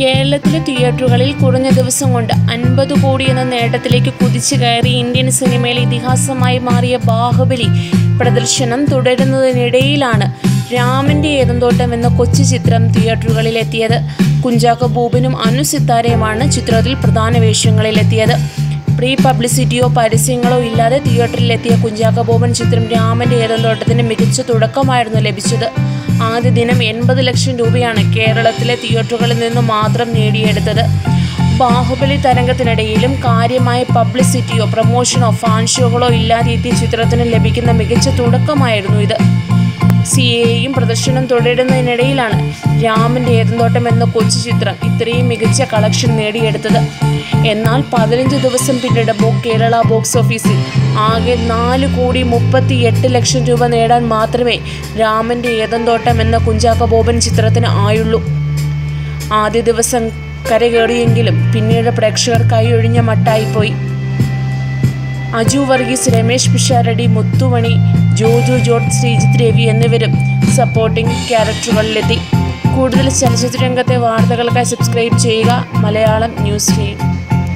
കേരളത്തിലെ തിയേറ്ററുകളിൽ കുറഞ്ഞ ദിവസം കൊണ്ട് അൻപത് കോടി എന്ന നേട്ടത്തിലേക്ക് കുതിച്ചു കയറി ഇന്ത്യൻ സിനിമയിൽ ഇതിഹാസമായി മാറിയ ബാഹുബലി പ്രദർശനം തുടരുന്നതിനിടയിലാണ് രാമന്റെ ഏതന്തോട്ടം എന്ന കൊച്ചു ചിത്രം തിയേറ്ററുകളിലെത്തിയത്. കുഞ്ചാക്കോ ബോബനും അനു സിത്താരയുമാണ് ചിത്രത്തിൽ പ്രധാന വേഷങ്ങളിലെത്തിയത്. പ്രീ പബ്ലിസിറ്റിയോ പരസ്യങ്ങളോ ഇല്ലാതെ തിയേറ്ററിലെത്തിയ കുഞ്ചാക്ക ബോബൻ ചിത്രം രാമന്റെ ഏതന്തോട്ടത്തിന് മികച്ച തുടക്കമായിരുന്നു ലഭിച്ചത്. ആദ്യ ദിനം എൺപത് ലക്ഷം രൂപയാണ് കേരളത്തിലെ തിയേറ്ററുകളിൽ നിന്ന് മാത്രം നേടിയെടുത്തത്. ബാഹുബലി തരംഗത്തിനിടയിലും കാര്യമായ പബ്ലിസിറ്റിയോ പ്രമോഷനോ ഫാൻ ഷോകളോ ഇല്ലാതെ എത്തിയ ചിത്രത്തിന് ലഭിക്കുന്ന മികച്ച തുടക്കമായിരുന്നു ഇത്. സി എയും പ്രദർശനം തുടരുന്നതിനിടയിലാണ് രാമന്റെ ഏതന്തോട്ടം എന്ന കൊച്ചു ചിത്രം ഇത്രയും മികച്ച കളക്ഷൻ നേടിയെടുത്തത്. എന്നാൽ പതിനഞ്ച് ദിവസം പിന്നിടുമ്പോൾ കേരള ബോക്സ് ഓഫീസിൽ ആകെ നാല് കോടി മുപ്പത്തി എട്ട് ലക്ഷം രൂപ നേടാൻ മാത്രമേ രാമന്റെ ഏതന്തോട്ടം എന്ന കുഞ്ചാക്ക ബോബൻ ചിത്രത്തിന് ആയുള്ളൂ. ആദ്യ ദിവസം കരകേറിയെങ്കിലും പിന്നീട് പ്രേക്ഷകർ കൈയൊഴിഞ്ഞ മട്ടായിപ്പോയി. അജു വർഗീസ് രമേശ് പിഷാരടി മുത്തുമണി ജോജു ജോർജ് ശ്രീജിത്ത് രവി എന്നിവരും സപ്പോർട്ടിംഗ് ക്യാരക്ടറുകളിലെത്തി കൂടുതൽ ചലച്ചിത്ര രംഗത്തെ വാർത്തകൾക്കായി സബ്സ്ക്രൈബ് ചെയ്യുക. Malayalam news team